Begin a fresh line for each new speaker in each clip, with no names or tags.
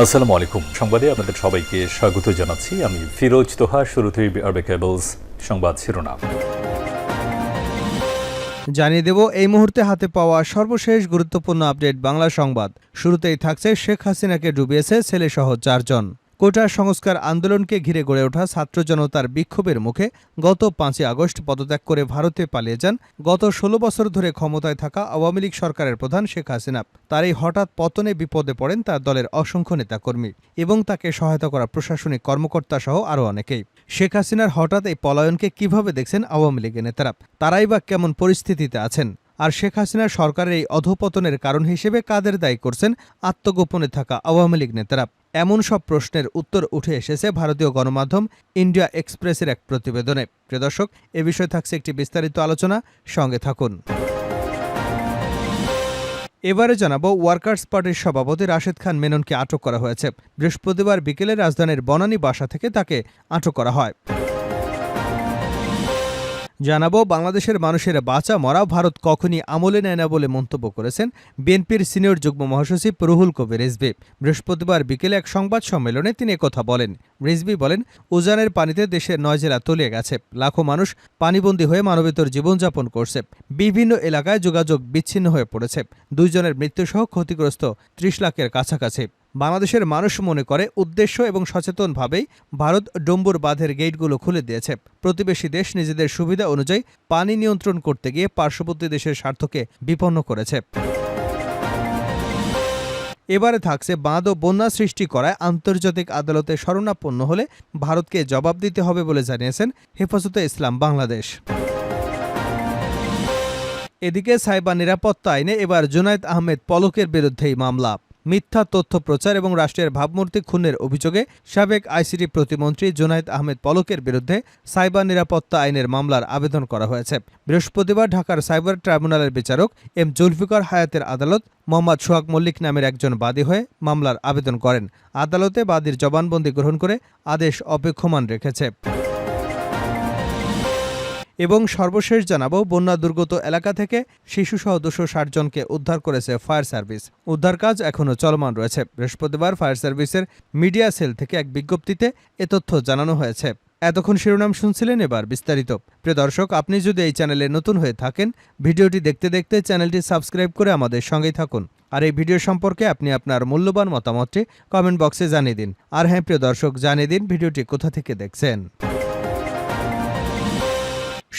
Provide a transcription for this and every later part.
আসসালামু আলাইকুম সংবাদে আপনাদের সবাইকে স্বাগত জানাচ্ছি আমি ফিরোজ তোহা শুরুতেই আরবে কেবলস সংবাদ শিরোনাম
জানিয়ে দেব এই মুহূর্তে হাতে পাওয়া সর্বশেষ গুরুত্বপূর্ণ আপডেট বাংলা সংবাদ শুরুতেই থাকছে শেখ হাসিনাকে ডুবিয়েছে ছেলেসহ চারজন কোটা সংস্কার আন্দোলনকে ঘিরে গড়ে ওঠা ছাত্র জনতার বিক্ষোভের মুখে গত পাঁচই আগস্ট পদত্যাগ করে ভারতে পালিয়ে যান গত ষোলো বছর ধরে ক্ষমতায় থাকা আওয়ামী লীগ সরকারের প্রধান শেখ হাসিনা তার এই হঠাৎ পতনে বিপদে পড়েন তার দলের অসংখ্য নেতাকর্মী এবং তাকে সহায়তা করা প্রশাসনিক কর্মকর্তা সহ আরও অনেকেই শেখ হাসিনার হঠাৎ এই পলায়নকে কিভাবে দেখছেন আওয়ামী লীগের নেতারা তারাই বা কেমন পরিস্থিতিতে আছেন আর শেখ হাসিনার সরকারের এই অধপতনের কারণ হিসেবে কাদের দায়ী করছেন আত্মগোপনে থাকা আওয়ামী লীগ নেতারা এমন সব প্রশ্নের উত্তর উঠে এসেছে ভারতীয় গণমাধ্যম ইন্ডিয়া এক্সপ্রেসের এক প্রতিবেদনে প্রিয়দর্শক এ বিষয়ে থাকছে একটি বিস্তারিত আলোচনা সঙ্গে থাকুন এবারে জানাবো ওয়ার্কার্স পার্টির সভাপতি রাশেদ খান মেননকে আটক করা হয়েছে বৃহস্পতিবার বিকেলে রাজধানীর বনানী বাসা থেকে তাকে আটক করা হয় জানাবো বাংলাদেশের মানুষের বাঁচা মরা ভারত কখনই আমলে নেয় না বলে মন্তব্য করেছেন বিএনপির সিনিয়র যুগ্ম মহাসচিব রুহুল কবির রেজবি বৃহস্পতিবার বিকেলে এক সংবাদ সম্মেলনে তিনি কথা বলেন রেজবি বলেন উজানের পানিতে দেশের নয় জেলা তলিয়ে গেছে লাখো মানুষ পানিবন্দী হয়ে মানবেতর জীবনযাপন করছে বিভিন্ন এলাকায় যোগাযোগ বিচ্ছিন্ন হয়ে পড়েছে দুইজনের মৃত্যুসহ ক্ষতিগ্রস্ত ত্রিশ লাখের কাছাকাছি বাংলাদেশের মানুষ মনে করে উদ্দেশ্য এবং সচেতনভাবেই ভারত ডম্বুর বাঁধের গেটগুলো খুলে দিয়েছে প্রতিবেশী দেশ নিজেদের সুবিধা অনুযায়ী পানি নিয়ন্ত্রণ করতে গিয়ে পার্শ্ববর্তী দেশের স্বার্থকে বিপন্ন করেছে এবারে থাকছে বাঁধ ও বন্যা সৃষ্টি করায় আন্তর্জাতিক আদালতে শরণাপন্ন হলে ভারতকে জবাব দিতে হবে বলে জানিয়েছেন হেফাজতে ইসলাম বাংলাদেশ এদিকে সাইবার নিরাপত্তা আইনে এবার জুনায়দ আহমেদ পলকের বিরুদ্ধেই মামলা মিথ্যা তথ্য প্রচার এবং রাষ্ট্রের ভাবমূর্তি খুনের অভিযোগে সাবেক আইসিটি প্রতিমন্ত্রী জোনায়দ আহমেদ পলকের বিরুদ্ধে সাইবার নিরাপত্তা আইনের মামলার আবেদন করা হয়েছে বৃহস্পতিবার ঢাকার সাইবার ট্রাইব্যুনালের বিচারক এম জুলফিকার হায়াতের আদালত মোহাম্মদ সোহাগ মল্লিক নামের একজন বাদী হয়ে মামলার আবেদন করেন আদালতে বাদীর জবানবন্দি গ্রহণ করে আদেশ অপেক্ষমান রেখেছে এবং সর্বশেষ জানাবো বন্যা দুর্গত এলাকা থেকে শিশু সহ দুশো ষাট জনকে উদ্ধার করেছে ফায়ার সার্ভিস উদ্ধার কাজ এখনও চলমান রয়েছে বৃহস্পতিবার ফায়ার সার্ভিসের মিডিয়া সেল থেকে এক বিজ্ঞপ্তিতে এ তথ্য জানানো হয়েছে এতক্ষণ শিরোনাম শুনছিলেন এবার বিস্তারিত প্রিয় দর্শক আপনি যদি এই চ্যানেলে নতুন হয়ে থাকেন ভিডিওটি দেখতে দেখতে চ্যানেলটি সাবস্ক্রাইব করে আমাদের সঙ্গেই থাকুন আর এই ভিডিও সম্পর্কে আপনি আপনার মূল্যবান মতামতটি কমেন্ট বক্সে জানিয়ে দিন আর হ্যাঁ প্রিয় দর্শক জানিয়ে দিন ভিডিওটি কোথা থেকে দেখছেন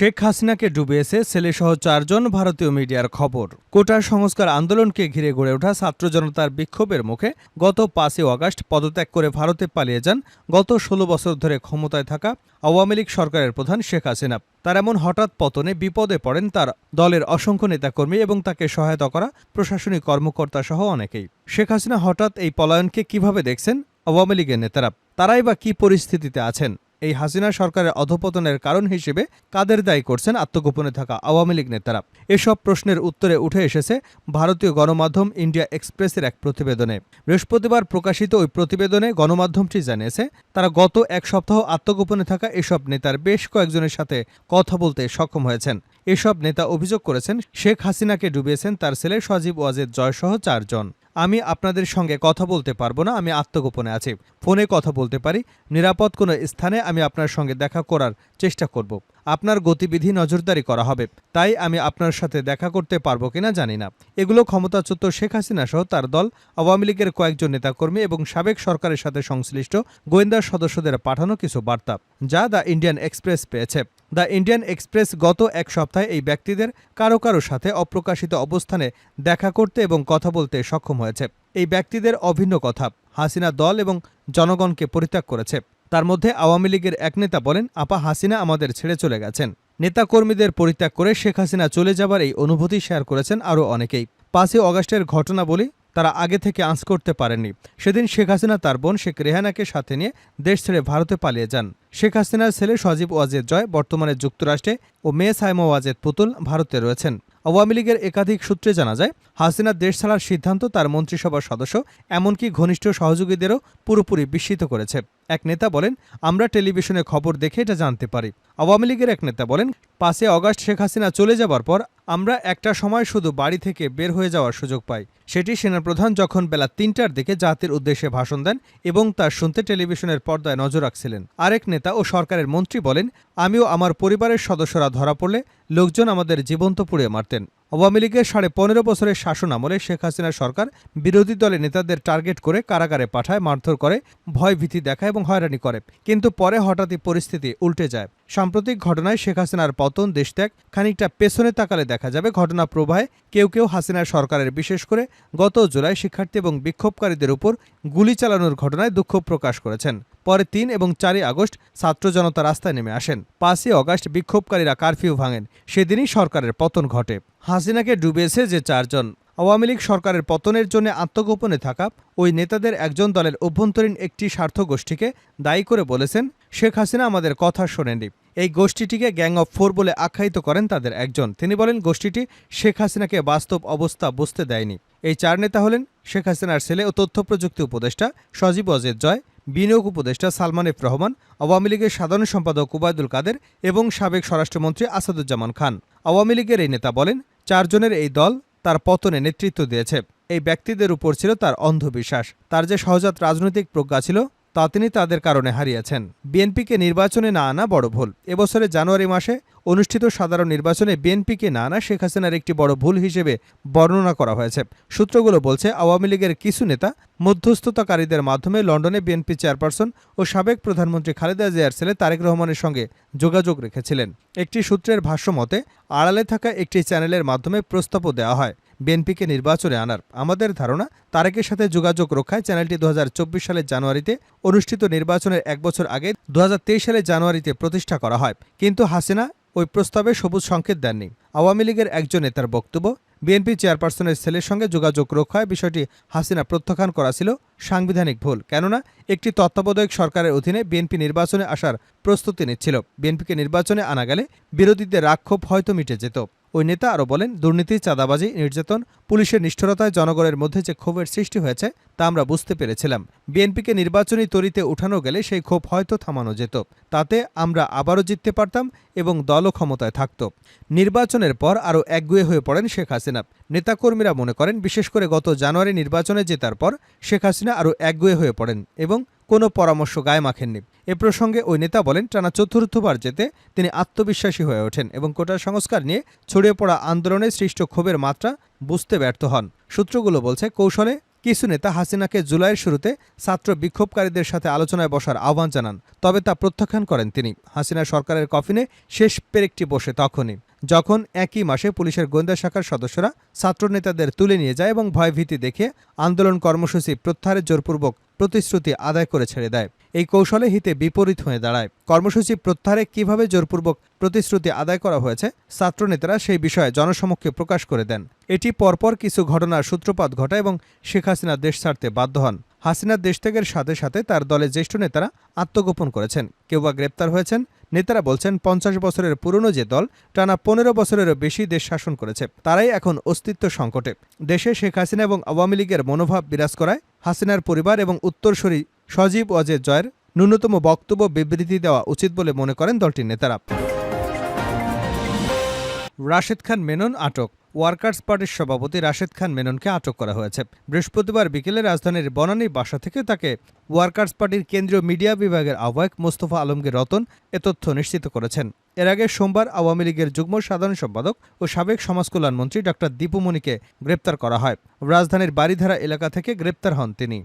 শেখ হাসিনাকে ডুবিয়েছে ছেলেসহ চারজন ভারতীয় মিডিয়ার খবর কোটা সংস্কার আন্দোলনকে ঘিরে গড়ে ওঠা ছাত্র জনতার বিক্ষোভের মুখে গত পাঁচই অগাস্ট পদত্যাগ করে ভারতে পালিয়ে যান গত ষোলো বছর ধরে ক্ষমতায় থাকা আওয়ামী লীগ সরকারের প্রধান শেখ হাসিনা তার এমন হঠাৎ পতনে বিপদে পড়েন তার দলের অসংখ্য নেতাকর্মী এবং তাকে সহায়তা করা প্রশাসনিক কর্মকর্তা সহ অনেকেই শেখ হাসিনা হঠাৎ এই পলায়নকে কিভাবে দেখছেন আওয়ামী লীগের নেতারা তারাই বা কি পরিস্থিতিতে আছেন এই হাসিনা সরকারের অধপতনের কারণ হিসেবে কাদের দায়ী করছেন আত্মগোপনে থাকা আওয়ামী লীগ নেতারা এসব প্রশ্নের উত্তরে উঠে এসেছে ভারতীয় গণমাধ্যম ইন্ডিয়া এক্সপ্রেসের এক প্রতিবেদনে বৃহস্পতিবার প্রকাশিত ওই প্রতিবেদনে গণমাধ্যমটি জানিয়েছে তারা গত এক সপ্তাহ আত্মগোপনে থাকা এসব নেতার বেশ কয়েকজনের সাথে কথা বলতে সক্ষম হয়েছেন এসব নেতা অভিযোগ করেছেন শেখ হাসিনাকে ডুবিয়েছেন তার ছেলে সজীব ওয়াজেদ জয়সহ চারজন আমি আপনাদের সঙ্গে কথা বলতে পারবো না আমি আত্মগোপনে আছি ফোনে কথা বলতে পারি নিরাপদ কোনো স্থানে আমি আপনার সঙ্গে দেখা করার চেষ্টা করব আপনার গতিবিধি নজরদারি করা হবে তাই আমি আপনার সাথে দেখা করতে পারবো কিনা জানি না এগুলো ক্ষমতাচ্যুত শেখ হাসিনা সহ তার দল আওয়ামী লীগের কয়েকজন নেতাকর্মী এবং সাবেক সরকারের সাথে সংশ্লিষ্ট গোয়েন্দা সদস্যদের পাঠানো কিছু বার্তা যা দ্য ইন্ডিয়ান এক্সপ্রেস পেয়েছে দ্য ইন্ডিয়ান এক্সপ্রেস গত এক সপ্তাহে এই ব্যক্তিদের কারো কারো সাথে অপ্রকাশিত অবস্থানে দেখা করতে এবং কথা বলতে সক্ষম হয়েছে এই ব্যক্তিদের অভিন্ন কথা হাসিনা দল এবং জনগণকে পরিত্যাগ করেছে তার মধ্যে আওয়ামী লীগের এক নেতা বলেন আপা হাসিনা আমাদের ছেড়ে চলে গেছেন নেতাকর্মীদের পরিত্যাগ করে শেখ হাসিনা চলে যাবার এই অনুভূতি শেয়ার করেছেন আরও অনেকেই পাঁচই অগাস্টের ঘটনা বলি তারা আগে থেকে আঁচ করতে পারেননি সেদিন শেখ হাসিনা তার বোন শেখ রেহানাকে সাথে নিয়ে দেশ ছেড়ে ভারতে পালিয়ে যান শেখ হাসিনার ছেলে সজীব ওয়াজেদ জয় বর্তমানে যুক্তরাষ্ট্রে ও মেয়ে সাইমা ওয়াজেদ পুতুল ভারতে রয়েছেন আওয়ামী লীগের একাধিক সূত্রে জানা যায় হাসিনার দেশ ছাড়ার সিদ্ধান্ত তার মন্ত্রিসভার সদস্য এমনকি ঘনিষ্ঠ সহযোগীদেরও পুরোপুরি বিস্মিত করেছে এক নেতা বলেন আমরা টেলিভিশনে খবর দেখে এটা জানতে পারি আওয়ামী লীগের এক নেতা বলেন পাঁচে অগাস্ট শেখ হাসিনা চলে যাবার পর আমরা একটা সময় শুধু বাড়ি থেকে বের হয়ে যাওয়ার সুযোগ পাই সেটি সেনাপ্রধান যখন বেলা তিনটার দিকে জাতির উদ্দেশ্যে ভাষণ দেন এবং তা শুনতে টেলিভিশনের পর্দায় নজর রাখছিলেন আরেক নেতা নেতা ও সরকারের মন্ত্রী বলেন আমিও আমার পরিবারের সদস্যরা ধরা পড়লে লোকজন আমাদের জীবন্ত পুড়িয়ে মারতেন আওয়ামী লীগের সাড়ে পনেরো বছরের শাসন আমলে শেখ হাসিনা সরকার বিরোধী দলের নেতাদের টার্গেট করে কারাগারে পাঠায় মারধর করে ভয় ভীতি দেখায় এবং হয়রানি করে কিন্তু পরে হঠাৎই পরিস্থিতি উল্টে যায় সাম্প্রতিক ঘটনায় শেখ হাসিনার পতন দেশত্যাগ খানিকটা পেছনে তাকালে দেখা যাবে ঘটনা প্রবাহে কেউ কেউ হাসিনা সরকারের বিশেষ করে গত জুলাই শিক্ষার্থী এবং বিক্ষোভকারীদের উপর গুলি চালানোর ঘটনায় দুঃখ প্রকাশ করেছেন পরে তিন এবং চারই আগস্ট ছাত্র জনতা রাস্তায় নেমে আসেন পাঁচই অগস্ট বিক্ষোভকারীরা কারফিউ ভাঙেন সেদিনই সরকারের পতন ঘটে হাসিনাকে ডুবিয়েছে যে চারজন আওয়ামী লীগ সরকারের পতনের জন্য আত্মগোপনে থাকা ওই নেতাদের একজন দলের অভ্যন্তরীণ একটি স্বার্থ গোষ্ঠীকে দায়ী করে বলেছেন শেখ হাসিনা আমাদের কথা শোনেনি এই গোষ্ঠীটিকে গ্যাং অফ ফোর বলে আখ্যায়িত করেন তাদের একজন তিনি বলেন গোষ্ঠীটি শেখ হাসিনাকে বাস্তব অবস্থা বুঝতে দেয়নি এই চার নেতা হলেন শেখ হাসিনার ছেলে ও তথ্য প্রযুক্তি উপদেষ্টা সজীব অজিত জয় বিনিয়োগ উপদেষ্টা সালমান এফ রহমান আওয়ামী লীগের সাধারণ সম্পাদক ওবায়দুল কাদের এবং সাবেক স্বরাষ্ট্রমন্ত্রী আসাদুজ্জামান খান আওয়ামী লীগের এই নেতা বলেন চারজনের এই দল তার পতনে নেতৃত্ব দিয়েছে এই ব্যক্তিদের উপর ছিল তার অন্ধবিশ্বাস তার যে সহজাত রাজনৈতিক প্রজ্ঞা ছিল তা তিনি তাদের কারণে হারিয়েছেন বিএনপিকে নির্বাচনে না আনা বড় ভুল এবছরে জানুয়ারি মাসে অনুষ্ঠিত সাধারণ নির্বাচনে বিএনপিকে না আনা শেখ হাসিনার একটি বড় ভুল হিসেবে বর্ণনা করা হয়েছে সূত্রগুলো বলছে আওয়ামী লীগের কিছু নেতা মধ্যস্থতাকারীদের মাধ্যমে লন্ডনে বিএনপি চেয়ারপারসন ও সাবেক প্রধানমন্ত্রী খালেদা জিয়ার ছেলে তারেক রহমানের সঙ্গে যোগাযোগ রেখেছিলেন একটি সূত্রের ভাষ্যমতে আড়ালে থাকা একটি চ্যানেলের মাধ্যমে প্রস্তাবও দেওয়া হয় বিএনপিকে নির্বাচনে আনার আমাদের ধারণা তারেকের সাথে যোগাযোগ রক্ষায় চ্যানেলটি দু সালের জানুয়ারিতে অনুষ্ঠিত নির্বাচনের এক বছর আগে দু সালের জানুয়ারিতে প্রতিষ্ঠা করা হয় কিন্তু হাসিনা ওই প্রস্তাবে সবুজ সংকেত দেননি আওয়ামী লীগের একজন নেতার বক্তব্য বিএনপি চেয়ারপারসনের ছেলের সঙ্গে যোগাযোগ রক্ষায় বিষয়টি হাসিনা প্রত্যাখ্যান করা ছিল সাংবিধানিক ভুল কেননা একটি তত্ত্বাবধায়ক সরকারের অধীনে বিএনপি নির্বাচনে আসার প্রস্তুতি নিচ্ছিল বিএনপিকে নির্বাচনে আনা গেলে বিরোধীদের রাক্ষোভ হয়তো মিটে যেত ওই নেতা আরও বলেন দুর্নীতি চাঁদাবাজি নির্যাতন পুলিশের নিষ্ঠুরতায় জনগণের মধ্যে যে ক্ষোভের সৃষ্টি হয়েছে তা আমরা বুঝতে পেরেছিলাম বিএনপিকে নির্বাচনী তরিতে উঠানো গেলে সেই ক্ষোভ হয়তো থামানো যেত তাতে আমরা আবারও জিততে পারতাম এবং দলও ক্ষমতায় থাকত নির্বাচনের পর আরও একগুয়ে হয়ে পড়েন শেখ হাসিনা নেতাকর্মীরা মনে করেন বিশেষ করে গত জানুয়ারি নির্বাচনে জেতার পর শেখ হাসিনা আরও একগুয়ে হয়ে পড়েন এবং কোনো পরামর্শ গায়ে মাখেননি এ প্রসঙ্গে ওই নেতা বলেন টানা চতুর্থবার যেতে তিনি আত্মবিশ্বাসী হয়ে ওঠেন এবং কোটা সংস্কার নিয়ে ছড়িয়ে পড়া আন্দোলনে সৃষ্ট ক্ষোভের মাত্রা বুঝতে ব্যর্থ হন সূত্রগুলো বলছে কৌশলে কিছু নেতা হাসিনাকে জুলাইয়ের শুরুতে ছাত্র বিক্ষোভকারীদের সাথে আলোচনায় বসার আহ্বান জানান তবে তা প্রত্যাখ্যান করেন তিনি হাসিনা সরকারের কফিনে শেষ পেরেকটি বসে তখনই যখন একই মাসে পুলিশের গোয়েন্দা শাখার সদস্যরা ছাত্রনেতাদের তুলে নিয়ে যায় এবং ভয়ভীতি দেখে আন্দোলন কর্মসূচি প্রত্যাহারের জোরপূর্বক প্রতিশ্রুতি আদায় করে ছেড়ে দেয় এই কৌশলে হিতে বিপরীত হয়ে দাঁড়ায় কর্মসূচি প্রত্যাহারে কিভাবে জোরপূর্বক প্রতিশ্রুতি আদায় করা হয়েছে ছাত্রনেতারা সেই বিষয়ে জনসমক্ষে প্রকাশ করে দেন এটি পরপর কিছু ঘটনার সূত্রপাত ঘটায় এবং শেখ হাসিনা দেশ ছাড়তে বাধ্য হন হাসিনা দেশত্যাগের সাথে সাথে তার দলের জ্যেষ্ঠ নেতারা আত্মগোপন করেছেন কেউ বা গ্রেপ্তার হয়েছেন নেতারা বলছেন পঞ্চাশ বছরের পুরনো যে দল টানা পনেরো বছরেরও বেশি দেশ শাসন করেছে তারাই এখন অস্তিত্ব সংকটে দেশে শেখ হাসিনা এবং আওয়ামী লীগের মনোভাব বিরাজ করায় হাসিনার পরিবার এবং উত্তরসরি সজীব অজে জয়ের ন্যূনতম বক্তব্য বিবৃতি দেওয়া উচিত বলে মনে করেন দলটির নেতারা রাশেদ খান মেনন আটক ওয়ার্কার্স পার্টির সভাপতি রাশেদ খান মেননকে আটক করা হয়েছে বৃহস্পতিবার বিকেলে রাজধানীর বনানী বাসা থেকে তাকে ওয়ার্কার্স পার্টির কেন্দ্রীয় মিডিয়া বিভাগের আহ্বায়ক মোস্তফা আলমগীর রতন এ তথ্য নিশ্চিত করেছেন এর আগে সোমবার আওয়ামী লীগের যুগ্ম সাধারণ সম্পাদক ও সাবেক সমাজকল্যাণ মন্ত্রী ডক্টর দীপুমণিকে গ্রেপ্তার করা হয় রাজধানীর বাড়িধারা এলাকা থেকে গ্রেপ্তার হন তিনি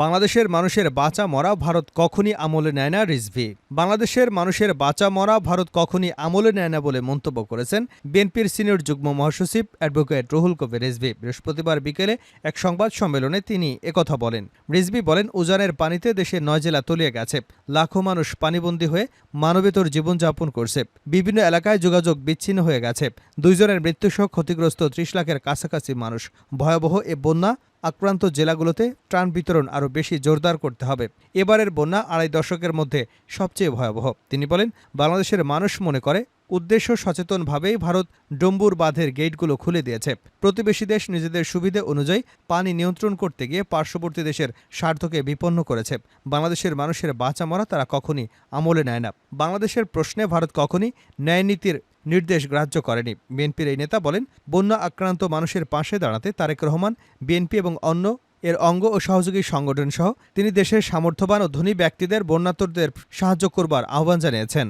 বাংলাদেশের মানুষের বাঁচা মরা ভারত কখনই আমলে নেয় না রিজভি বাংলাদেশের মানুষের বাঁচা মরা ভারত কখনই আমলে নেয় না বলে মন্তব্য করেছেন বিএনপির সিনিয়র যুগ্ম মহাসচিব অ্যাডভোকেট রুহুল কবির রিজভি বৃহস্পতিবার বিকেলে এক সংবাদ সম্মেলনে তিনি একথা বলেন রিজভি বলেন উজানের পানিতে দেশে নয় জেলা তলিয়ে গেছে লাখো মানুষ পানিবন্দী হয়ে মানবেতর জীবনযাপন করছে বিভিন্ন এলাকায় যোগাযোগ বিচ্ছিন্ন হয়ে গেছে দুইজনের মৃত্যুসহ ক্ষতিগ্রস্ত ত্রিশ লাখের কাছাকাছি মানুষ ভয়াবহ এ বন্যা আক্রান্ত জেলাগুলোতে ত্রাণ বিতরণ আরও বেশি জোরদার করতে হবে এবারের বন্যা আড়াই দশকের মধ্যে সবচেয়ে ভয়াবহ তিনি বলেন বাংলাদেশের মানুষ মনে করে উদ্দেশ্য সচেতনভাবেই ভারত ডম্বুর বাঁধের গেটগুলো খুলে দিয়েছে প্রতিবেশী দেশ নিজেদের সুবিধে অনুযায়ী পানি নিয়ন্ত্রণ করতে গিয়ে পার্শ্ববর্তী দেশের স্বার্থকে বিপন্ন করেছে বাংলাদেশের মানুষের বাঁচা মরা তারা কখনই আমলে নেয় না বাংলাদেশের প্রশ্নে ভারত কখনই ন্যায়নীতির নির্দেশ গ্রাহ্য করেনি বিএনপির এই নেতা বলেন বন্যা আক্রান্ত মানুষের পাশে দাঁড়াতে তারেক রহমান বিএনপি এবং অন্য এর অঙ্গ ও সহযোগী সংগঠন সহ তিনি দেশের সামর্থ্যবান ও ধনী ব্যক্তিদের বন্যাতরদের সাহায্য করবার আহ্বান জানিয়েছেন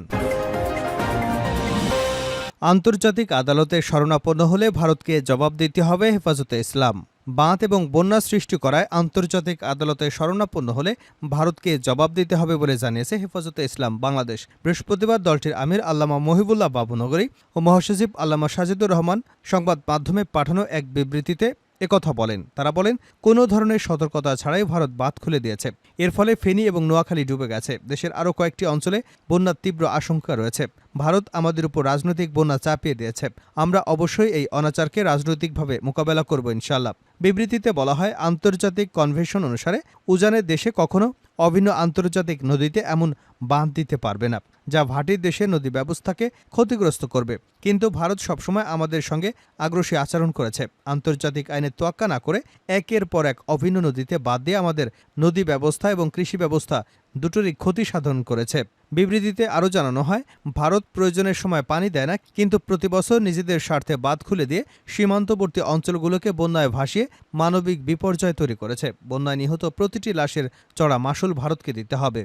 আন্তর্জাতিক আদালতে শরণাপন্ন হলে ভারতকে জবাব দিতে হবে হেফাজতে ইসলাম বাঁধ এবং বন্যা সৃষ্টি করায় আন্তর্জাতিক আদালতে শরণাপন্ন হলে ভারতকে জবাব দিতে হবে বলে জানিয়েছে হেফাজতে ইসলাম বাংলাদেশ বৃহস্পতিবার দলটির আমির আল্লামা মহিবুল্লাহ বাবুনগরী ও মহাসচিব আল্লামা সাজিদুর রহমান সংবাদ মাধ্যমে পাঠানো এক বিবৃতিতে একথা বলেন তারা বলেন কোনো ধরনের সতর্কতা ছাড়াই ভারত বাঁধ খুলে দিয়েছে এর ফলে ফেনী এবং নোয়াখালী ডুবে গেছে দেশের আরও কয়েকটি অঞ্চলে বন্যার তীব্র আশঙ্কা রয়েছে ভারত আমাদের উপর রাজনৈতিক বন্যা চাপিয়ে দিয়েছে আমরা অবশ্যই এই অনাচারকে রাজনৈতিকভাবে মোকাবেলা করব ইনশাল্লাহ বিবৃতিতে বলা হয় আন্তর্জাতিক কনভেনশন অনুসারে উজানের দেশে কখনো অভিন্ন আন্তর্জাতিক নদীতে এমন বাঁধ দিতে পারবে না যা ভাটির দেশে নদী ব্যবস্থাকে ক্ষতিগ্রস্ত করবে কিন্তু ভারত সবসময় আমাদের সঙ্গে আগ্রসী আচরণ করেছে আন্তর্জাতিক আইনে তোয়াক্কা না করে একের পর এক অভিন্ন নদীতে বাদ দিয়ে আমাদের নদী ব্যবস্থা এবং কৃষি ব্যবস্থা দুটোরই ক্ষতি সাধন করেছে বিবৃতিতে আরও জানানো হয় ভারত প্রয়োজনের সময় পানি দেয় না কিন্তু প্রতি বছর নিজেদের স্বার্থে বাদ খুলে দিয়ে সীমান্তবর্তী অঞ্চলগুলোকে বন্যায় ভাসিয়ে মানবিক বিপর্যয় তৈরি করেছে বন্যায় নিহত প্রতিটি লাশের চড়া মাসুল ভারতকে দিতে হবে